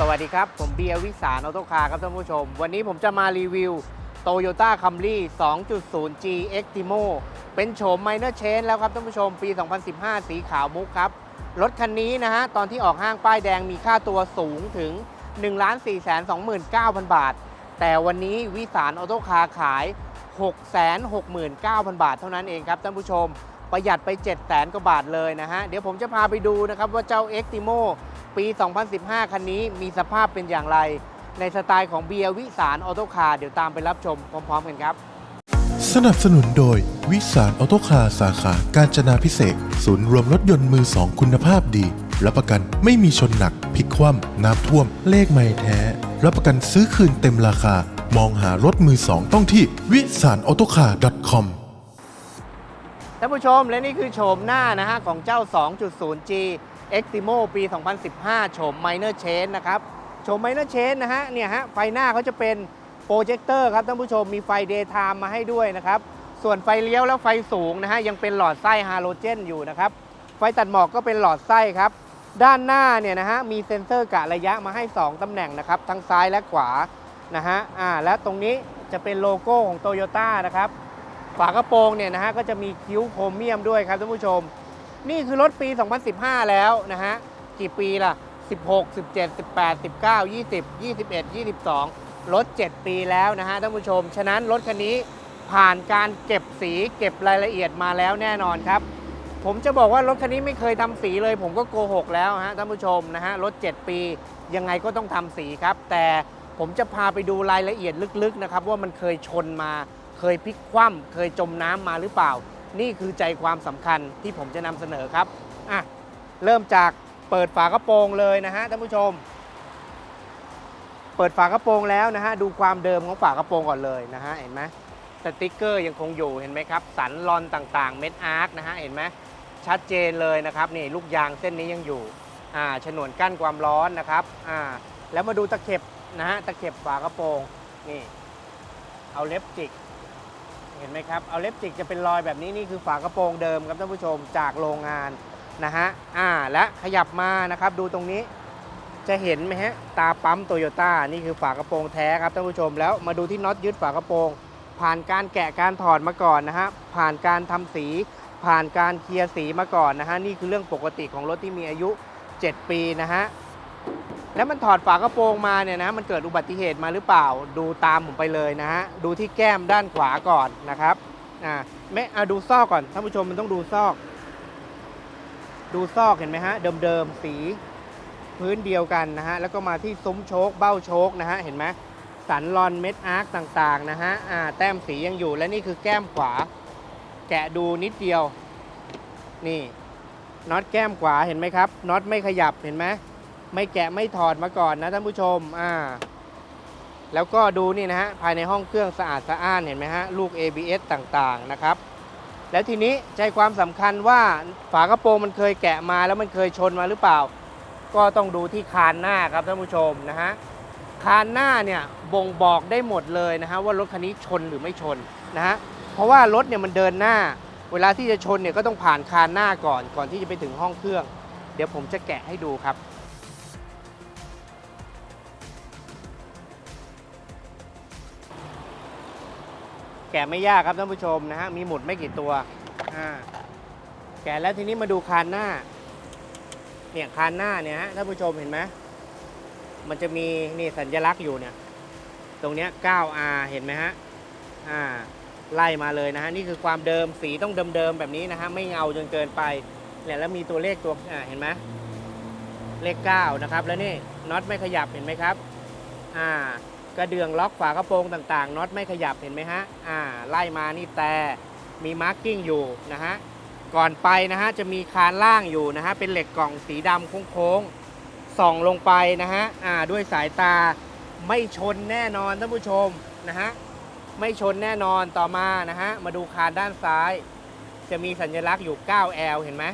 สวัสดีครับ ผมเบียร์วิสารออโตคาร์ครับท่านผู้ชม วันนี้ผมจะมารีวิว Toyota Camry 2.0 G Extimo เป็นโฉม Minor Change แล้วครับท่านผู้ชม ปี 2015 สีขาวมุกครับ รถคันนี้นะฮะ ตอนที่ออกห้างป้ายแดงมีค่าตัวสูงถึง 1 4 2 9 0 0 0 บาท แต่วันนี้วิสารออโตคาร์ขาย 669,000 บาทเท่านั้นเองครับท่านผู้ชม ประหยัดไป 700,000กว่าบาทเลยนะฮะ เดี๋ยวผมจะพาไปดูนะครับว่าเจ้า Extimo ปี 2015 คันนี้มีสภาพเป็นอย่างไร ในสไตล์ของเบียร์วิสารออโตคาร์เดี๋ยวตามไปรับชมพร้อม ๆ กันครับ สนับสนุนโดยวิสารออโตคาร์สาขาการจนาพิเศษกศูนย์รวมรถยนต์มือสองคุณภาพดี รับประกันไม่มีชนหนักพลิกคว่ำน้ำท่วม เลขไม่แท้ รับประกันซื้อคืนเต็มราคา มองหารถมือสองต้องที่วิสารออโตคาร์ .com ท่านผู้ชมและนี่คือโฉมหน้านะฮะของเจ้า 2.0G Extimo ปี 2015 โฉม Minor Change นะครับโฉม Minor Change นะฮะเนี่ยฮะไฟหน้าเขาจะเป็นโปรเจคเตอร์ครับท่านผู้ชมมีไฟ Daytime มาให้ด้วยนะครับส่วนไฟเลี้ยวและไฟสูงนะฮะยังเป็นหลอดไส้ฮาโลเจนอยู่นะครับไฟตัดหมอกก็เป็นหลอดไส้ครับด้านหน้าเนี่ยนะฮะมีเซ็นเซอร์กะระยะมาให้ 2 ตำแหน่งนะครับทั้งซ้ายและขวานะฮะอ่าและตรงนี้จะเป็นโลโก้ของโตโยต้านะครับฝากระโปรงเนี่ยนะฮะก็จะมีคิ้วโครเมียมด้วยครับท่านผู้ชม นี่คือรถปี 2015 แล้วนะฮะ กี่ปีล่ะ 16 17 18 19 20 21 22 รถ 7 ปีแล้วนะฮะท่านผู้ชม ฉะนั้นรถคันนี้ผ่านการเก็บสีเก็บรายละเอียดมาแล้วแน่นอนครับ ผมจะบอกว่ารถคันนี้ไม่เคยทำสีเลย ผมก็โกหกแล้วฮะท่านผู้ชมนะฮะรถ 7 ปียังไงก็ต้องทำสีครับ แต่ผมจะพาไปดูรายละเอียดลึกๆนะครับว่ามันเคยชนมา เคยพลิกคว่ำเคยจมน้ำมาหรือเปล่า นี่คือใจความสำคัญที่ผมจะนำเสนอครับอะเริ่มจากเปิดฝากระโปรงเลยนะฮะท่านผู้ชม เปิดฝากระโปรงแล้วนะฮะดูความเดิมของฝากระโปรงก่อนเลยนะฮะเห็นไหมสติกเกอร์ยังคงอยู่เห็นไหมครับ สันลอนต่างๆ เม็ดอาร์คนะฮะเห็นไหมชัดเจนเลยนะครับนี่ลูกยางเส้นนี้ยังอยู่อ่าฉนวนกั้นความร้อนนะครับอ่าแล้วมาดูตะเข็บนะฮะตะเข็บฝากระโปรงนี่เอาเล็บจิก เห็นไหมครับเอาเล็บจิกจะเป็นรอยแบบนี้นี่คือฝากระโปรงเดิมครับท่านผู้ชมจากโรงงานนะฮะอ่าและขยับมานะครับดูตรงนี้จะเห็นไหมฮะตาปั๊มโตโยต้านี่คือฝากระโปรงแท้ครับท่านผู้ชมแล้วมาดูที่น็อตยึดฝากระโปรง ผ่านการแกะการถอดมาก่อนนะฮะผ่านการทำสี ผ่านการเคลียร์สีมาก่อนนะฮะนี่คือเรื่องปกติของรถที่มีอายุ 7 ปีนะฮะ แล้วมันถอดฝากระโปรงมาเนี่ยนะมันเกิดอุบัติเหตุมาหรือเปล่า ดูตามผมไปเลยนะฮะดูที่แก้มด้านขวาก่อนนะครับอ่าไม่เอาดูซอกก่อนท่านผู้ชมมันต้องดูซอก ดูซอกเห็นไหมฮะเดิมๆสีพื้นเดียวกันนะฮะแล้วก็มาที่ซุ้มโชคเบ้าโชคนะฮะเห็นไหมสันลอนเม็ดอาร์คต่างๆนะฮะอ่าแต้มสียังอยู่และนี่คือแก้มขวา แกะดูนิดเดียว นี่น็อตแก้มขวาเห็นไหมครับน็อตไม่ขยับเห็นไหม ไม่แกะไม่ถอดมาก่อนนะท่านผู้ชมอ่าแล้วก็ดูนี่นะฮะภายในห้องเครื่องสะอาดสะอ้านเห็นไหมฮะลูก ABS ต่างๆนะครับ แล้วทีนี้ใจความสำคัญว่าฝากระโปรงมันเคยแกะมาแล้วมันเคยชนมาหรือเปล่า ก็ต้องดูที่คานหน้าครับท่านผู้ชมนะฮะคานหน้าเนี่ยบ่งบอกได้หมดเลยนะฮะว่ารถคันนี้ชนหรือไม่ชนนะฮะเพราะว่ารถเนี่ยมันเดินหน้า เวลาที่จะชนเนี่ยก็ต้องผ่านคานหน้าก่อนก่อนที่จะไปถึงห้องเครื่อง เดี๋ยวผมจะแกะให้ดูครับ แกะไม่ยากครับท่านผู้ชมนะฮะมีหมุดไม่กี่ตัวอ่าแกะแล้วทีนี้มาดูคานหน้า เนี่ยคานหน้าเนี่ยฮะท่านผู้ชมเห็นไหมมันจะมีนี่สัญลักษณ์อยู่เนี่ย ตรงเนี้ย 9R เห็นไหมฮะอ่าไล่มาเลยนะฮะนี่คือความเดิมสีต้องเดิมๆแบบนี้นะฮะไม่เงาจนเกินไปเนี่ยแล้วมีตัวเลขตัวอ่าเห็นไหมเลข9นะครับแล้วนี่น็อตไม่ขยับเห็นไหมครับ อ่า กระเดื่องล็อกฝากระโปรงต่างๆน็อตไม่ขยับเห็นไหมฮะอ่าไล่มานี่แต่มีมาร์กิ้งอยู่นะฮะก่อนไปนะฮะจะมีคานล่างอยู่นะฮะเป็นเหล็กกล่องสีดำโค้งๆส่องลงไปนะฮะอ่าด้วยสายตาไม่ชนแน่นอนท่านผู้ชมนะฮะไม่ชนแน่นอนต่อมานะฮะมาดูคานด้านซ้าย จะมีสัญลักษณ์อยู่ 9L เห็นไหม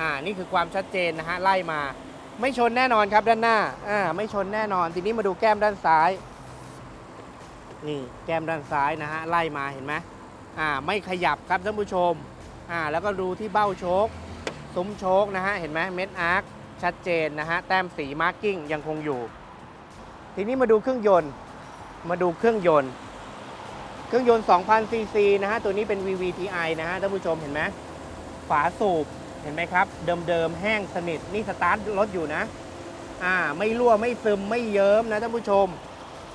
อ่านี่คือความชัดเจนนะฮะไล่มา ไม่ชนแน่นอนครับด้านหน้าอ่าไม่ชนแน่นอนทีนี้มาดูแก้มด้านซ้าย นี่แก้มด้านซ้ายนะฮะไล่มาเห็นไหมอ่าไม่ขยับครับท่านผู้ชมอ่าแล้วก็ดูที่เบ้าโชคซุ้มโชคนะฮะเห็นไหมเม็ดอาร์คชัดเจนนะฮะแต้มสีมาร์กิ้งยังคงอยู่ ทีนี้มาดูเครื่องยนต์มาดูเครื่องยนต์ เครื่องยนต์ 2,000 ซีซีนะฮะตัวนี้เป็น VVTi นะฮะท่านผู้ชมเห็นไหมฝาสูบเห็นไหมครับ เดิมๆแห้งสนิทนี่สตาร์ทรถอยู่นะอ่าไม่รั่วไม่ซึมไม่เยิ้มนะท่านผู้ชม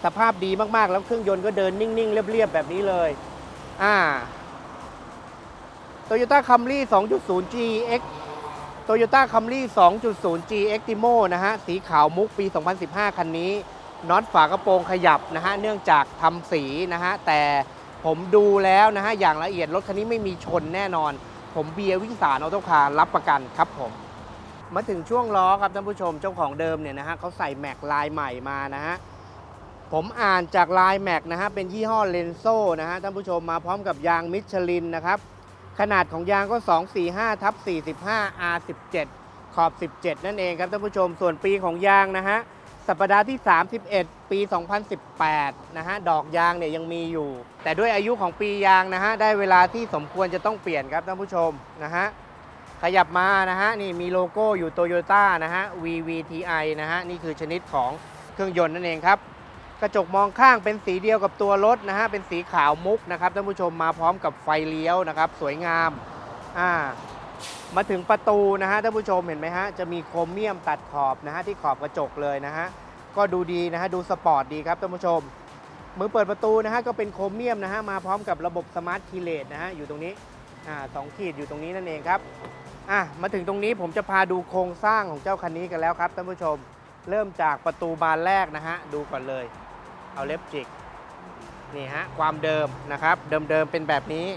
สภาพดีมากๆ แล้วเครื่องยนต์ก็เดินนิ่งๆ เรียบๆ แบบนี้เลย อ่า Toyota Camry 2.0 GX Toyota Camry 2.0 GX Timo นะฮะ สีขาวมุกปี 2015 คันนี้น็อตฝากระโปรงขยับนะฮะ เนื่องจากทำสีนะฮะ แต่ผมดูแล้วนะฮะ อย่างละเอียดรถคันนี้ไม่มีชนแน่นอน ผมเบียร์วิสารออโต้คาร์รับประกันครับผม มาถึงช่วงล้อครับท่านผู้ชมเจ้าของเดิมเนี่ยนะฮะเขาใส่แม็กลายใหม่มานะฮะ ผมอ่านจากลายแม็กนะฮะเป็นยี่ห้อเลนโซนะฮะท่านผู้ชมมาพร้อมกับยางมิชลินนะครับ ขนาดของยางก็ 245ทับ45 R17 ขอบ 17 นั่นเองครับท่านผู้ชมส่วนปีของยางนะฮะสัปดาห์ที่ 31 ปี 2018 นะฮะ ดอกยางเนี่ยยังมีอยู่ แต่ด้วยอายุของปียางนะฮะ ได้เวลาที่สมควรจะต้องเปลี่ยนครับท่านผู้ชมนะฮะ ขยับมานะฮะ นี่มีโลโก้อยู่โตโยต้านะฮะ VVTi นะฮะ นี่คือชนิดของเครื่องยนต์นั่นเองครับ กระจกมองข้างเป็นสีเดียวกับตัวรถนะฮะ เป็นสีขาวมุกนะครับท่านผู้ชมมาพร้อมกับไฟเลี้ยวนะครับ สวยงาม อ่า มาถึงประตูนะฮะท่านผู้ชมเห็นไหมฮะ จะมีโครเมียมตัดขอบนะฮะที่ขอบกระจกเลยนะฮะ ก็ดูดีนะฮะดูสปอร์ตดีครับท่านผู้ชม มือเปิดประตูนะฮะก็เป็นโครเมียมนะฮะมาพร้อมกับระบบสมาร์ทคีเลสนะฮะอยู่ตรงนี้ อ่าสองขีดอยู่ตรงนี้นั่นเองครับ อะมาถึงตรงนี้ผมจะพาดูโครงสร้างของเจ้าคันนี้กันแล้วครับท่านผู้ชม เริ่มจากประตูบานแรกนะฮะดูก่อนเลย เอาเล็บจิกนี่ฮะความเดิมนะครับ เดิมๆเป็นแบบนี้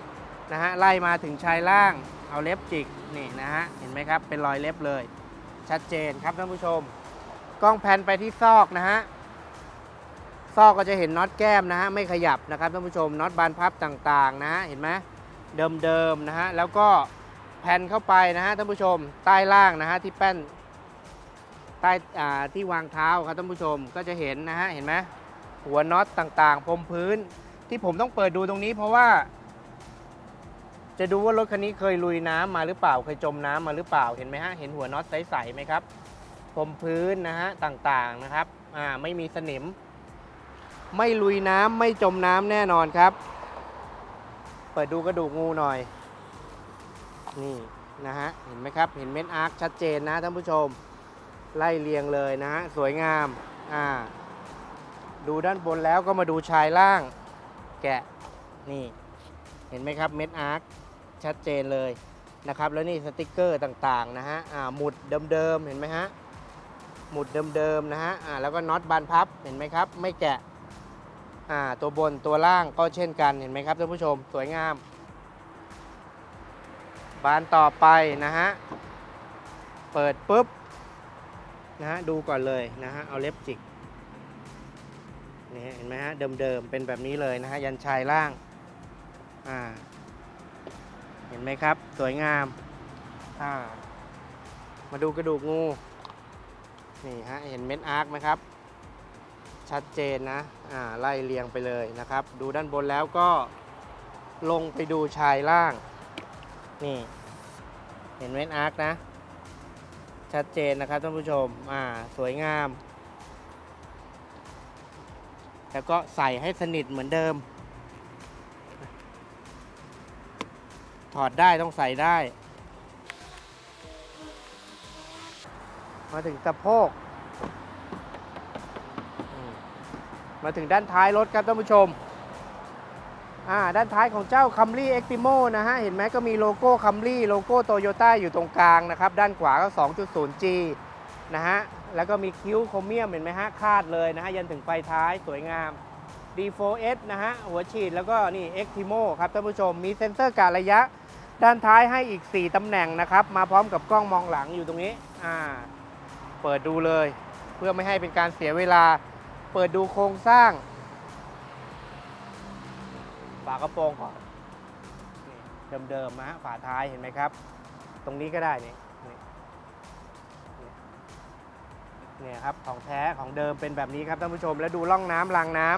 นะฮะไล่มาถึงชายล่าง เอาเล็บจิกนี่นะฮะเห็นไหมครับเป็นรอยเล็บเลย ชัดเจนครับท่านผู้ชม กล้องแพนไปที่ซอกนะฮะซอกก็จะเห็นน็อตแก้มนะฮะไม่ขยับนะครับท่านผู้ชมน็อตบานพับต่างๆนะฮะเห็นไหมเดิมๆนะฮะแล้วก็แผ่นเข้าไปนะฮะท่านผู้ชม ใต้ล่างนะฮะที่แป้นใต้ที่วางเท้าครับท่านผู้ชมก็จะเห็นนะฮะเห็นไหม หัวน็อตต่างๆพรมพื้น ที่ผมต้องเปิดดูตรงนี้เพราะว่า จะดูว่ารถคันนี้เคยลุยน้ำมาหรือเปล่าเคยจมน้ำมาหรือเปล่าเห็นไหมฮะเห็นหัวน็อตใสๆไหมครับพรมพื้นนะฮะต่างๆนะครับอ่าไม่มีสนิม ไม่ลุยน้ำไม่จมน้ำแน่นอนครับ เปิดดูกระดูกงูหน่อย นี่นะฮะเห็นไหมครับ เห็นเม็ดอาร์คชัดเจนนะท่านผู้ชมไล่เรียงเลยนะฮะสวยงามอ่า ดูด้านบนแล้วก็มาดูชายล่าง แกะนี่เห็นไหมครับเม็ดอาร์คชัดเจนเลยนะครับ แล้วนี่สติกเกอร์ต่างๆนะฮะหมุดเดิมๆเห็นไหมฮะหมุดเดิมๆนะฮะแล้วก็น็อตบานพับเห็นไหมครับ ไม่แกะอ่าตัวบนตัวล่างก็เช่นกันเห็นไหมครับท่านผู้ชมสวยงาม บานต่อไปนะฮะเปิดปุ๊บนะฮะดูก่อนเลยนะฮะเอาเล็บจิก นี่เห็นไหมฮะเดิมๆเป็นแบบนี้เลยนะฮะยันชายล่างอ่าเห็นไหมครับ สวยงามอ่ามาดูกระดูกงูนี่ฮะเห็นเม็ดอาร์คไหมครับ ชัดเจนนะอ่าไล่เรียงไปเลยนะครับ ดูด้านบนแล้วก็ลงไปดูชายล่าง นี่ เห็นเม็ดอาร์คนะ ชัดเจนนะครับท่านผู้ชมอ่าสวยงาม แล้วก็ใส่ให้สนิทเหมือนเดิม ถอดได้ต้องใส่ได้ มาถึงสะโพก มาถึงด้านท้ายรถครับท่านผู้ชม อ่า ด้านท้ายของเจ้า Camry Extimo นะฮะ เห็นไหมก็มีโลโก้ Camry โลโก้ Toyota อยู่ตรงกลางนะครับ ด้านขวาก็ 2.0G นะฮะ แล้วก็มีคิ้วโครเมียมเห็นไหมฮะคาดเลยนะฮะยันถึงไฟท้ายสวยงาม D4S นะฮะหัวฉีดแล้วก็นี่ Xtimo ครับท่านผู้ชมมีเซ็นเซอร์การระยะ ด้านท้ายให้อีก 4ตำแหน่งนะครับ มาพร้อมกับกล้องมองหลังอยู่ตรงนี้อ่าเปิดดูเลย เพื่อไม่ให้เป็นการเสียเวลา เปิดดูโครงสร้างฝากระโปรงก่อนเดิมๆนะฮะฝาท้ายเห็นไหมครับ ตรงนี้ก็ได้นี่นี่นี่ เนี่ยครับของแท้ของเดิมเป็นแบบนี้ครับท่านผู้ชม แล้วดูร่องน้ำรางน้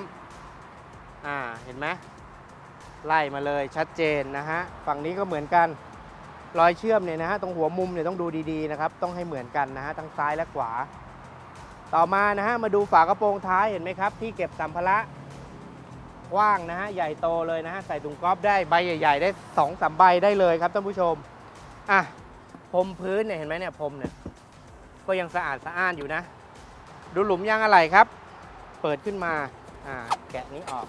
ำอ่าเห็นไหมไล่มาเลยชัดเจนนะฮะฝั่งนี้ก็เหมือนกันรอยเชื่อมเนี่ยนะฮะตรงหัวมุมเนี่ยต้องดูดีๆนะครับต้องให้เหมือนกันนะฮะทั้งซ้ายและขวา ต่อมานะฮะมาดูฝากระโปรงท้ายเห็นไหมครับ ที่เก็บสัมภาระกว้างนะฮะใหญ่โตเลยนะฮะใส่ถุงกอฟได้ใบใหญ่ ๆ ได้สองสามใบได้เลยครับท่านผู้ชมอะพรมพื้นเนี่ยเห็นไหมเนี่ยพรมเนี่ย ก็ยังสะอาดสะอ้านอยู่นะ ดูหลุมยางอะไหล่ครับ เปิดขึ้นมาอ่าแกะนี้ออก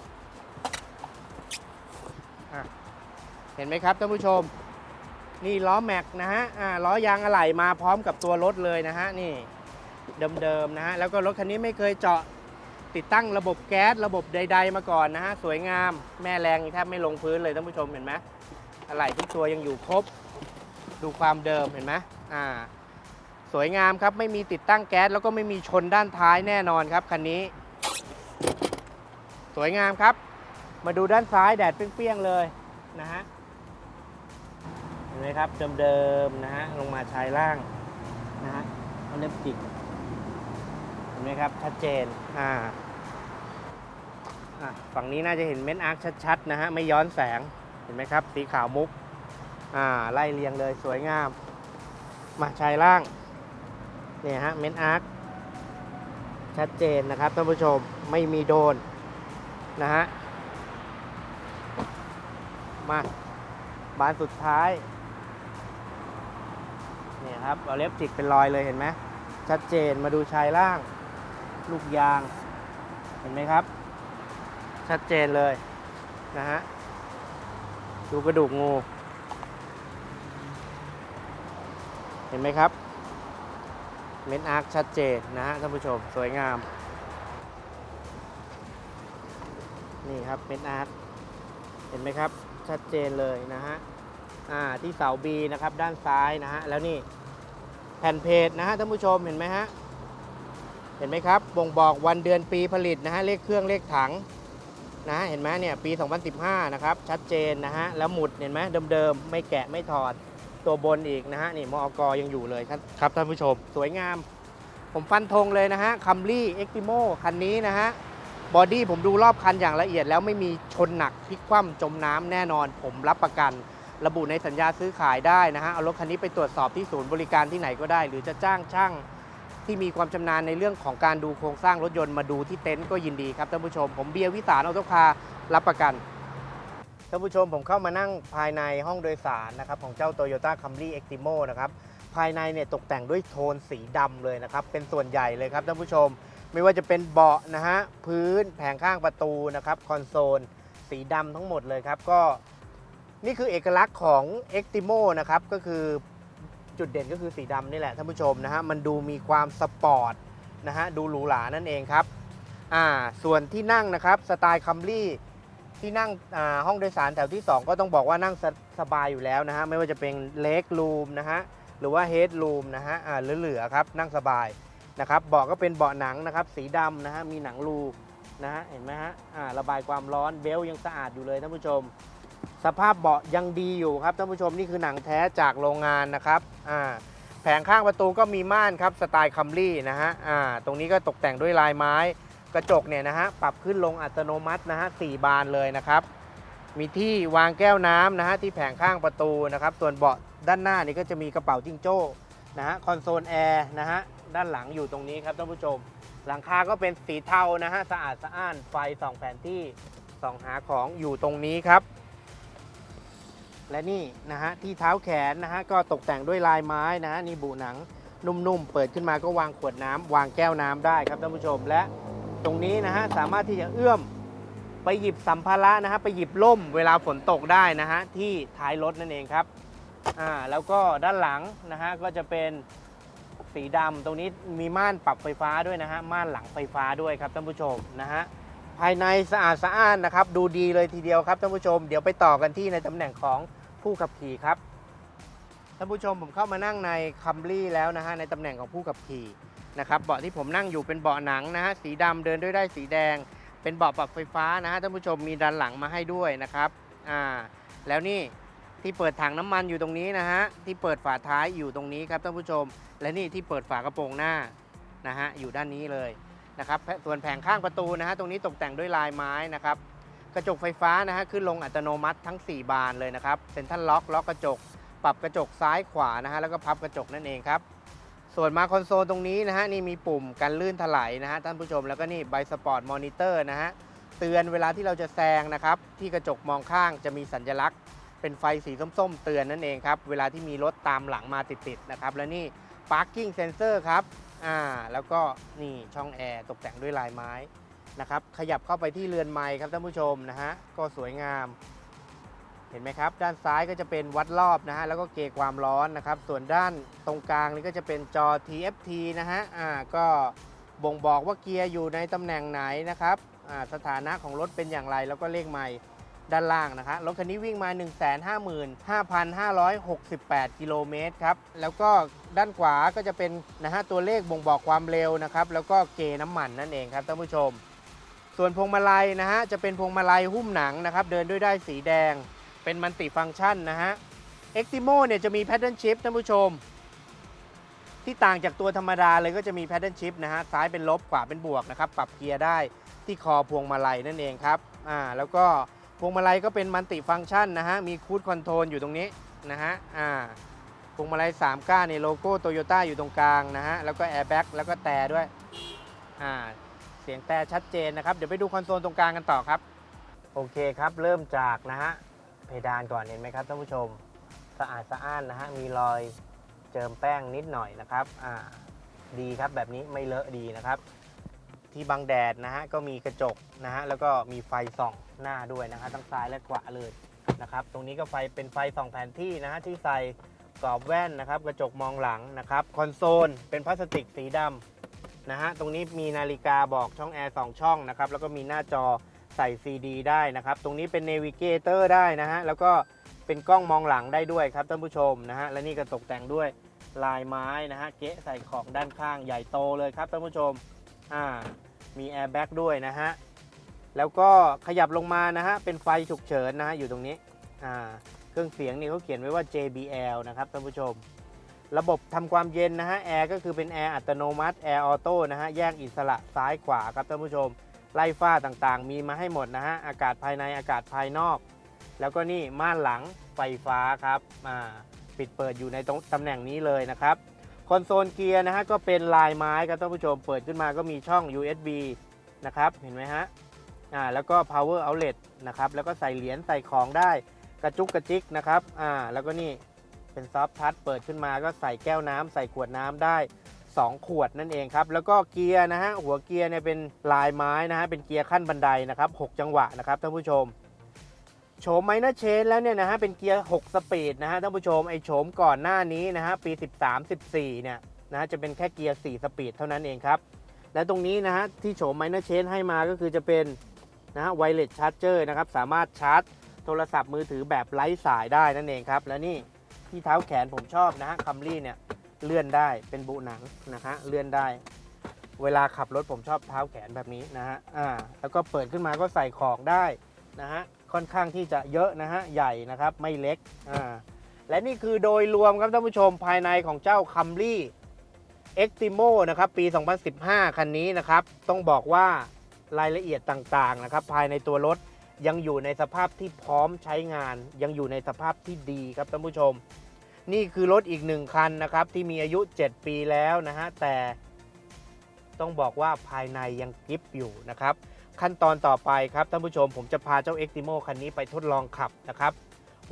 อเห็นไหมครับท่านผู้ชม นี่ล้อแม็กนะฮะอ่าล้อยางอะไหล่มาพร้อมกับตัวรถเลยนะฮะนี่เดิมๆนะฮะแล้วก็รถคันนี้ไม่เคยเจาะติดตั้งระบบแก๊สระบบใด ๆ มาก่อนนะฮะสวยงามแม่แรงแทบไม่ลงพื้นเลยท่านผู้ชมเห็นไหมอะไหล่ทุกตัวยังอยู่ครบ ดูความเดิมเห็นไหมอ่า สวยงามครับ ไม่มีติดตั้งแก๊สแล้วก็ไม่มีชนด้านท้ายแน่นอนครับคันนี้ สวยงามครับ มาดูด้านซ้ายแดดเปรี้ยงๆเลยนะฮะเห็นไหมครับเดิมๆนะฮะลงมาชายล่างนะฮะเอาเล็บจิกเห็นไหมครับชัดเจนอ่าอะฝั่งนี้น่าจะเห็นเม้นอาร์คชัดๆนะฮะไม่ย้อนแสงเห็นไหมครับ สีขาวมุกอ่าไล่เรียงเลยสวยงาม มาชายล่าง เนี่ยฮะเมนอาร์คชัดเจนนะครับท่านผู้ชมไม่มีโดนนะฮะมาบานสุดท้ายเนี่ยครับเอาเล็บจิกเป็นรอยเลยเห็นไหมชัดเจนมาดูชายล่าง ลูกยาง เห็นไหมครับ ชัดเจนเลยนะฮะดูกระดูกงู เห็นไหมครับ เม็ดอาร์คชัดเจนนะฮะท่านผู้ชมสวยงาม นี่ครับเม็ดอาร์คเห็นไหมครับชัดเจนเลยนะฮะอ่าที่เสาบีนะครับด้านซ้ายนะฮะแล้วนี่แผ่นเพจนะฮะท่านผู้ชมเห็นไหมฮะเห็นไหมครับบ่งบอกวันเดือนปีผลิตนะฮะเลขเครื่องเลขถังนะฮะเห็นไหมเนี่ยปี 2015 นะครับ ชัดเจนนะฮะแล้วหมุดเห็นไหมเดิมๆ ไม่แกะไม่ถอด ตัวบนอีกนะฮะนี่มอกยังอยู่เลยครับครับท่านผู้ชมสวยงาม ผมฟันธงเลยนะฮะคัมรี่เอ็กติโมคันนี้นะฮะบอดี้ผมดูรอบคันอย่างละเอียดแล้วไม่มีชนหนักพลิกคว่ำจมน้ำแน่นอน ผมรับประกันระบุในสัญญาซื้อขายได้นะฮะ เอารถคันนี้ไปตรวจสอบที่ศูนย์บริการที่ไหนก็ได้ หรือจะจ้างช่างที่มีความชำนาญในเรื่องของการดูโครงสร้างรถยนต์มาดูที่เต็นท์ก็ยินดีครับท่านผู้ชม ผมเบียร์วิสารออโตคาร์รับประกัน ท่านผู้ชมผมเข้ามานั่งภายในห้องโดยสารนะครับของเจ้า Toyota Camry Extimo นะครับภายในเนี่ยตกแต่งด้วยโทนสีดำเลยนะครับ เป็นส่วนใหญ่เลยครับท่านผู้ชม ไม่ว่าจะเป็นเบาะนะฮะพื้นแผงข้างประตูนะครับคอนโซล สีดำทั้งหมดเลยครับ ก็นี่คือเอกลักษณ์ของ Extimo นะครับก็คือจุดเด่นก็คือสีดำนี่แหละท่านผู้ชมนะฮะมันดูมีความสปอร์ตนะฮะดูหรูหรานั่นเองครับอ่าส่วนที่นั่งนะครับสไตล์คัมรี่ ที่นั่งห้องโดยสารแถวที่ 2 ก็ต้องบอกว่านั่งสสบายอยู่แล้วนะฮะไม่ว่าจะเป็นเล็กรูมนะฮะหรือว่าเฮดรูมนะฮะเหลือๆครับนั่งสบายนะครับเบาะก็เป็นเบาะหนังนะครับสีดำนะฮะมีหนังรูนะฮะเห็นไหมฮะระบายความร้อนเบลยังสะอาดอยู่เลยท่านผู้ชม สภาพเบาะยังดีอยู่ครับท่านผู้ชมนี่คือหนังแท้จากโรงงานนะครับแผงข้างประตูก็มีม่านครับสไตล์คัมรี่นะฮะตรงนี้ก็ตกแต่งด้วยลายไม้ กระจกเนี่ยนะฮะปรับขึ้นลงอัตโนมัตินะฮะสี่บานเลยนะครับ มีที่วางแก้วน้ำนะฮะที่แผงข้างประตูนะครับ ส่วนเบาะด้านหน้านี่ก็จะมีกระเป๋าจิ้งโจ้นะฮะคอนโซลแอร์นะฮะด้านหลังอยู่ตรงนี้ครับท่านผู้ชม หลังคาก็เป็นสีเทานะฮะสะอาดสะอ้านไฟส่องแผนที่ส่องหาของอยู่ตรงนี้ครับ และนี่นะฮะที่เท้าแขนนะฮะก็ตกแต่งด้วยลายไม้นะฮะนี่บูหนังนุ่มๆเปิดขึ้นมาก็วางขวดน้ำวางแก้วน้ำได้ครับท่านผู้ชมและ ตรงนี้นะฮะสามารถที่จะเอื้อมไปหยิบสัมภาระนะฮะไปหยิบล่มเวลาฝนตกได้นะฮะที่ท้ายรถนั่นเองครับอ่าแล้วก็ด้านหลังนะฮะก็จะเป็นสีดำตรงนี้มีม่านปรับไฟฟ้าด้วยนะฮะม่านหลังไฟฟ้าด้วยครับท่านผู้ชมนะฮะภายในสะอาดสะอ้านนะครับ ดูดีเลยทีเดียวครับท่านผู้ชมเดี๋ยวไปต่อกันที่ในตำแหน่งของผู้ขับขี่ครับท่านผู้ชมผมเข้ามานั่งในคัมรี่แล้วนะฮะในตำแหน่งของผู้ขับขี่ นะครับเบาะที่ผมนั่งอยู่เป็นเบาะหนังนะฮะสีดำเดินด้วยได้สีแดง เป็นเบาะปรับไฟฟ้านะฮะท่านผู้ชมมีด้านหลังมาให้ด้วยนะครับอ่าแล้วนี่ที่เปิดถังน้ำมันอยู่ตรงนี้นะฮะที่เปิดฝาท้ายอยู่ตรงนี้ครับท่านผู้ชม และนี่ที่เปิดฝากระโปรงหน้านะฮะอยู่ด้านนี้เลยนะครับส่วนแผงข้างประตูนะฮะตรงนี้ตกแต่งด้วยลายไม้นะครับกระจกไฟฟ้านะฮะขึ้นลงอัตโนมัติทั้ง 4 บานเลยนะครับเซ็นทรัลล็อกล็อกกระจก ปรับกระจกซ้ายขวานะฮะแล้วก็พับกระจกนั่นเองครับ ส่วนมาคอนโซลตรงนี้นะฮะนี่มีปุ่มกันลื่นถลายนะฮะท่านผู้ชมแล้วก็นี่ไบสปอร์ตมอนิเตอร์นะฮะเตือนเวลาที่เราจะแซงนะครับ ที่กระจกมองข้างจะมีสัญลักษณ์เป็นไฟสีส้ม ๆ เตือนนั่นเองครับ เวลาที่มีรถตามหลังมาติด ๆ นะครับ และนี่ parking sensor ครับ อ่า แล้วก็นี่ช่องแอร์ตกแต่งด้วยลายไม้นะครับ ขยับเข้าไปที่เรือนไม้ครับท่านผู้ชมนะฮะ ก็สวยงาม เห็นไหมครับ ด้านซ้ายก็จะเป็นวัดรอบนะฮะแล้วก็เกจความร้อนนะครับ ส่วนด้านตรงกลางนี่ก็จะเป็นจอ TFT นะฮะอ่าก็บ่งบอกว่าเกียร์อยู่ในตำแหน่งไหนนะครับอ่าสถานะของรถเป็นอย่างไรแล้วก็เลขไมล์ด้านล่างนะคะรถคันนี้วิ่งมา 155,568 กิโลเมตรครับ แล้วก็ด้านขวาก็จะเป็นนะฮะตัวเลขบ่งบอกความเร็วนะครับ แล้วก็เกน้ำมันนั่นเองครับท่านผู้ชม ส่วนพวงมาลัยนะฮะจะเป็นพวงมาลัยหุ้มหนังนะครับ เดินด้วยได้สีแดง เป็นมัลติฟังก์ชันนะฮะ Extimo เนี่ยจะมี Pattern Shift ท่านผู้ชม ที่ต่างจากตัวธรรมดาเลยก็จะมี Pattern Shift นะฮะ ซ้ายเป็นลบขวาเป็นบวกนะครับ ปรับเกียร์ได้ที่คอพวงมาลัยนั่นเองครับ อ่า แล้วก็พวงมาลัยก็เป็นมัลติฟังก์ชันนะฮะ มีคูดคอนโทรลอยู่ตรงนี้นะฮะ อ่า พวงมาลัย3ก้านในโลโก้โตโยต้าอยู่ตรงกลางนะฮะ แล้วก็แอร์แบ็กแล้วก็แต่ด้วย อ่า เสียงแต่ชัดเจนนะครับ เดี๋ยวไปดูคอนโซลตรงกลางกันต่อครับ โอเคครับ เริ่มจากนะฮะ เพดานก่อนเห็นไหมครับท่านผู้ชมสะอาดสะอ้านนะฮะมีรอยเจิมแป้งนิดหน่อยนะครับอ่าดีครับแบบนี้ไม่เลอะดีนะครับ ที่บังแดดนะฮะก็มีกระจกนะฮะแล้วก็มีไฟส่องหน้าด้วยนะฮะทั้งซ้ายและขวาเลยนะครับ ตรงนี้ก็ไฟเป็นไฟส่องแผนที่นะฮะที่ใส่กรอบแว่นนะครับ กระจกมองหลังนะครับคอนโซลเป็นพลาสติกสีดำนะฮะตรงนี้มีนาฬิกาบอกช่องแอร์สองช่องนะครับแล้วก็มีหน้าจอ ใส่ CD ได้นะครับ ตรงนี้เป็น Navigator ได้นะฮะ แล้วก็เป็นกล้องมองหลังได้ด้วยครับท่านผู้ชมนะฮะ และนี่ก็ตกแต่งด้วยลายไม้นะฮะ เก๊ะใส่ของด้านข้างใหญ่โตเลยครับท่านผู้ชม อ่า มีแอร์แบ็กด้วยนะฮะ แล้วก็ขยับลงมานะฮะ เป็นไฟฉุกเฉินนะฮะ อยู่ตรงนี้ อ่า เครื่องเสียงนี่เขาเขียนไว้ว่า JBL นะครับท่านผู้ชม ระบบทำความเย็นนะฮะ แอร์ก็คือเป็นแอร์อัตโนมัติ แอร์ออโต้นะฮะ แยกอิสระซ้ายขวาครับท่านผู้ชม ไล่ฝ้าต่างๆ มีมาให้หมดนะฮะ อากาศภายในอากาศภายนอก แล้วก็นี่ม่านหลังไฟฟ้าครับอ่าปิดเปิดอยู่ในตรงตำแหน่งนี้เลยนะครับ คอนโซลเกียร์นะฮะก็เป็นลายไม้ครับท่านผู้ชมเปิดขึ้นมาก็มีช่อง USB นะครับเห็นไหมฮะอ่าแล้วก็ power outlet นะครับแล้วก็ใส่เหรียญใส่ของได้กระจุกกระจิกนะครับอ่าแล้วก็นี่เป็นซอฟทัชเปิดขึ้นมาก็ใส่แก้วน้ำใส่ขวดน้ำได้ 2 ขวดนั่นเองครับ แล้วก็เกียร์นะฮะ หัวเกียร์เนี่ยเป็นลายไม้นะฮะ เป็นเกียร์ขั้นบันไดนะครับ6จังหวะนะครับท่านผู้ชม โฉมไมเนอร์เชนแล้วเนี่ยนะฮะ เป็นเกียร์ 6 สปีดนะฮะท่านผู้ชม ไอโฉมก่อนหน้านี้นะฮะ ปี 13 14 เนี่ยนะฮะจะเป็นแค่เกียร์ 4 สปีดเท่านั้นเองครับ และตรงนี้นะฮะ ที่โฉมไมเนอร์เชนให้มาก็คือจะเป็นนะฮะไวเลสชาร์จเจอร์นะครับ สามารถชาร์จโทรศัพท์มือถือแบบไร้สายได้นั่นเองครับ และนี่ที่เท้าแขนผมชอบนะฮะคัมรี่เนี่ย เลื่อนได้เป็นบุหนังนะฮะเลื่อนได้ เวลาขับรถผมชอบเท้าแขนแบบนี้นะฮะอ่าแล้วก็เปิดขึ้นมาก็ใส่ของได้นะฮะค่อนข้างที่จะเยอะนะฮะใหญ่นะครับไม่เล็กอ่าและนี่คือโดยรวมครับท่านผู้ชมภายในของเจ้าคัมรี่ Extimo นะครับปี 2015 คันนี้นะครับ ต้องบอกว่ารายละเอียดต่างๆนะครับ ภายในตัวรถยังอยู่ในสภาพที่พร้อมใช้งาน ยังอยู่ในสภาพที่ดีครับท่านผู้ชม นี่คือรถอีกหนึ่งคันนะครับ ที่มีอายุ 7 ปีแล้วนะฮะ แต่ต้องบอกว่าภายในยังกริปอยู่นะครับ ขั้นตอนต่อไปครับท่านผู้ชมผมจะพาเจ้า Extimo คันนี้ไปทดลองขับนะครับ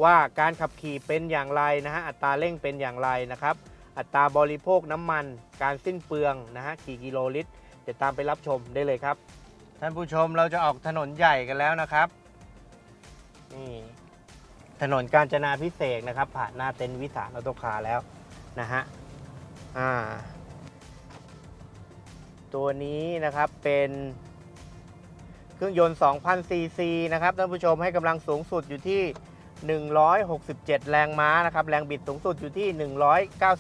ว่าการขับขี่เป็นอย่างไรนะฮะ อัตราเร่งเป็นอย่างไรนะครับ อัตราบริโภคน้ำมัน การสิ้นเปลืองนะฮะกี่กิโลลิตรเดี๋ยวตามไปรับชมได้เลยครับ ท่านผู้ชมเราจะออกถนนใหญ่กันแล้วนะครับนี่ ถนนกาญจนาพิเศษนะครับ ผ่านหน้าเต็นท์วิสานออโตคาร์แล้วนะฮะอ่าตัวนี้นะครับเป็นเครื่องยนต์ 2,000 ซีซีนะครับท่านผู้ชมให้กำลังสูงสุดอยู่ที่ 167 แรงม้านะครับ แรงบิดสูงสุดอยู่ที่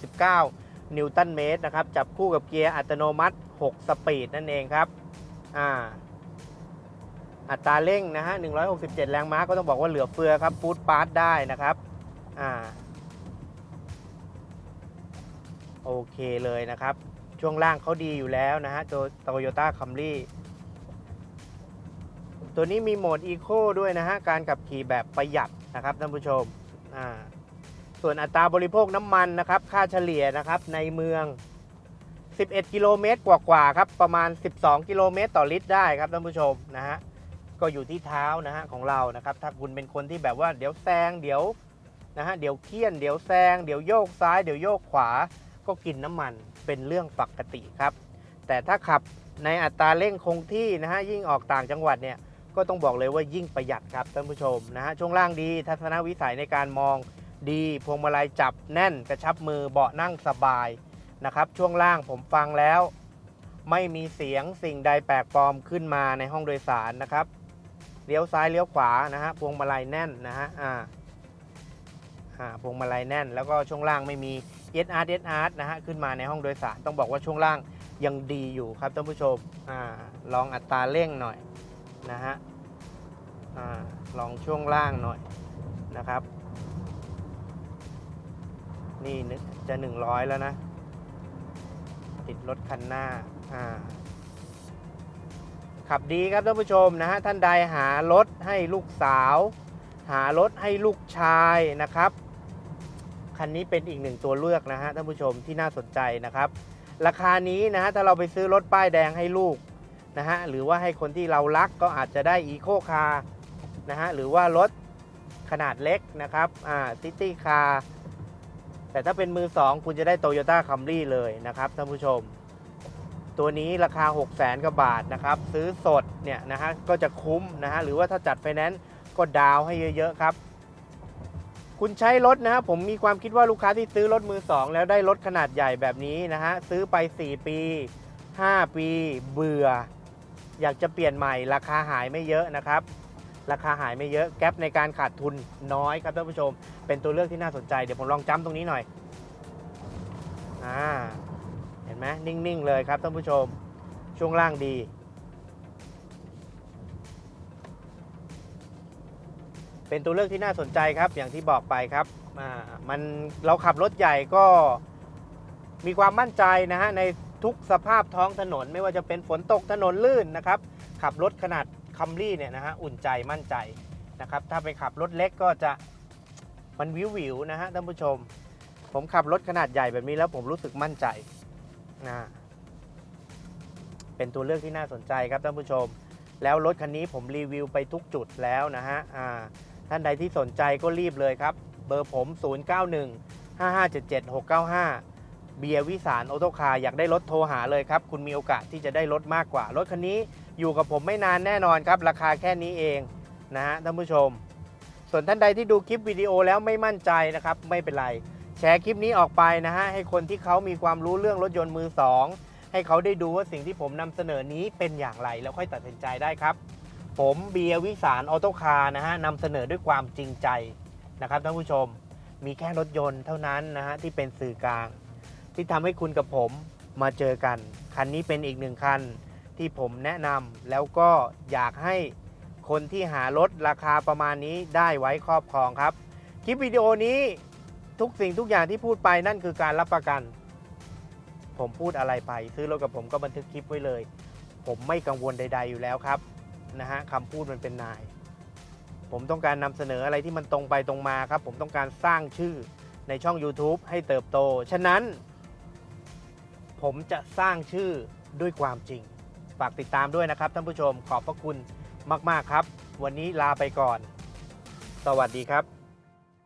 199 นิวตันเมตรนะครับ จับคู่กับเกียร์อัตโนมัติ 6 สปีดนั่นเองครับ อ่า อัตราเร่งนะฮะ 167 แรงม้าก็ต้องบอกว่าเหลือเฟือครับฟูดปาร์ตได้นะครับ อ่า โอเคเลยนะครับ ช่วงล่างเขาดีอยู่แล้วนะฮะ ตัวโตโยต้าคัมรี่ตัวนี้มีโหมดอีโคด้วยนะฮะ การขับขี่แบบประหยัดนะครับท่านผู้ชม อ่า ส่วนอัตราบริโภคน้ำมันนะครับ ค่าเฉลี่ยนะครับในเมือง 11 กิโลเมตรกว่าๆครับ ประมาณ 12 กิโลเมตรต่อลิตรได้ครับท่านผู้ชมนะฮะ ก็อยู่ที่เท้านะฮะของเรานะครับ ถ้าคุณเป็นคนที่แบบว่าเดี๋ยวแซงเดี๋ยวนะฮะเดี๋ยวเคี่ยนเดี๋ยวแซงเดี๋ยวโยกซ้ายเดี๋ยวโยกขวา ก็กินน้ำมันเป็นเรื่องปกติครับ แต่ถ้าขับในอัตราเร่งคงที่นะฮะยิ่งออกต่างจังหวัดเนี่ยก็ต้องบอกเลยว่ายิ่งประหยัดครับท่านผู้ชมนะฮะช่วงล่างดีทัศนวิสัยในการมองดีพวงมาลัยจับแน่นกระชับมือเบาะนั่งสบายนะครับช่วงล่างผมฟังแล้ว ไม่มีเสียงสิ่งใดแปลกปลอมขึ้นมาในห้องโดยสารนะครับ เลี้ยวซ้ายเลี้ยวขวานะฮะพวงมาลัยแน่นนะฮะอ่าอ่าพวงมาลัยแน่น แล้วก็ช่วงล่างไม่มีเอสอาร์เอสอาร์นะฮะขึ้นมาในห้องโดยสารต้องบอกว่าช่วงล่างยังดีอยู่ครับท่านผู้ชมอ่าลองอัตราเร่งหน่อยนะฮะอ่าลองช่วงล่างหน่อยนะครับ นี่นึกจะ 100 แล้วนะ ติดรถคันหน้าอ่า ขับดีครับท่านผู้ชมนะฮะท่านใดหารถให้ลูกสาว หารถให้ลูกชายนะครับ คันนี้เป็นอีกหนึ่งตัวเลือกนะฮะท่านผู้ชมที่น่าสนใจนะครับ ราคานี้นะฮะถ้าเราไปซื้อรถป้ายแดงให้ลูกนะฮะหรือว่าให้คนที่เรารักก็อาจจะได้อีโคคาร์นะฮะหรือว่ารถขนาดเล็กนะครับอ่าซิตี้คาร์แต่ถ้าเป็นมือ2คุณจะได้โตโยต้าคัมรี่เลยนะครับท่านผู้ชม ตัวนี้ราคา 6 0 0 0 0 0กว่าบาทนะครับ ซื้อสดเนี่ยนะฮะก็จะคุ้มนะฮะหรือว่าถ้าจัดไฟแนนซ์ก็ดาวน์ให้เยอะ ๆ ครับ คุณใช้รถนะฮะผมมีความคิดว่าลูกค้าที่ซื้อรถมือ 2 แล้วได้รถขนาดใหญ่แบบนี้นะฮะซื้อไป 4 ปี 5 ปี เบื่อ อยากจะเปลี่ยนใหม่ ราคาหายไม่เยอะนะครับ ราคาหายไม่เยอะแก๊ปในการขาดทุนน้อยครับท่านผู้ชม เป็นตัวเลือกที่น่าสนใจเดี๋ยวผมลองจ้ำตรงนี้หน่อยอ่า เห็นไหมนิ่ง ๆ เลยครับท่านผู้ชมช่วงล่างดี เป็นตัวเลือกที่น่าสนใจครับอย่างที่บอกไปครับมันเราขับรถใหญ่ก็มีความมั่นใจนะฮะในทุกสภาพท้องถนน ไม่ว่าจะเป็นฝนตกถนนลื่นนะครับ ขับรถขนาดคัมรี่เนี่ยนะฮะอุ่นใจมั่นใจนะครับ ถ้าไปขับรถเล็กก็จะมันวิววิวนะฮะท่านผู้ชม ผมขับรถขนาดใหญ่แบบนี้แล้วผมรู้สึกมั่นใจ นะเป็นตัวเลือกที่น่าสนใจครับท่านผู้ชม แล้วรถคันนี้ผมรีวิวไปทุกจุดแล้วนะฮะท่านใดที่สนใจก็รีบเลยครับ เบอร์ผม 091 5577 695 เบียร์วิสารออโตคาร์อยากได้รถโทรหาเลยครับ คุณมีโอกาสที่จะได้รถมากกว่า รถคันนี้อยู่กับผมไม่นานแน่นอนครับ ราคาแค่นี้เองนะฮะท่านผู้ชม ส่วนท่านใดที่ดูคลิปวิดีโอแล้วไม่มั่นใจนะครับ ไม่เป็นไร แชร์คลิปนี้ออกไปนะฮะให้คนที่เขามีความรู้เรื่องรถยนต์มือสองให้เขาได้ดูว่าสิ่งที่ผมนำเสนอนี้เป็นอย่างไรแล้วค่อยตัดสินใจได้ครับ ผมเบียร์วิสารออโตคาร์นะฮะนำเสนอด้วยความจริงใจนะครับท่านผู้ชม มีแค่รถยนต์เท่านั้นนะฮะที่เป็นสื่อกลาง ที่ทำให้คุณกับผมมาเจอกัน คันนี้เป็นอีกหนึ่งคันที่ผมแนะนำแล้วก็อยากให้คนที่หารถราคาประมาณนี้ได้ไว้ครอบครองครับ คลิปวิดีโอนี้ ทุกสิ่งทุกอย่างที่พูดไปนั่นคือการรับประกัน ผมพูดอะไรไป ซื้อรถกับผมก็บันทึกคลิปไว้เลย ผมไม่กังวลใด ๆอยู่แล้วครับนะฮะคำพูดมันเป็นนาย ผมต้องการนำเสนออะไรที่มันตรงไปตรงมาครับ ผมต้องการสร้างชื่อในช่อง YouTube ให้เติบโต ฉะนั้น ผมจะสร้างชื่อด้วยความจริง ฝากติดตามด้วยนะครับท่านผู้ชมขอบพระคุณมาก ๆ ครับ วันนี้ลาไปก่อน สวัสดีครับ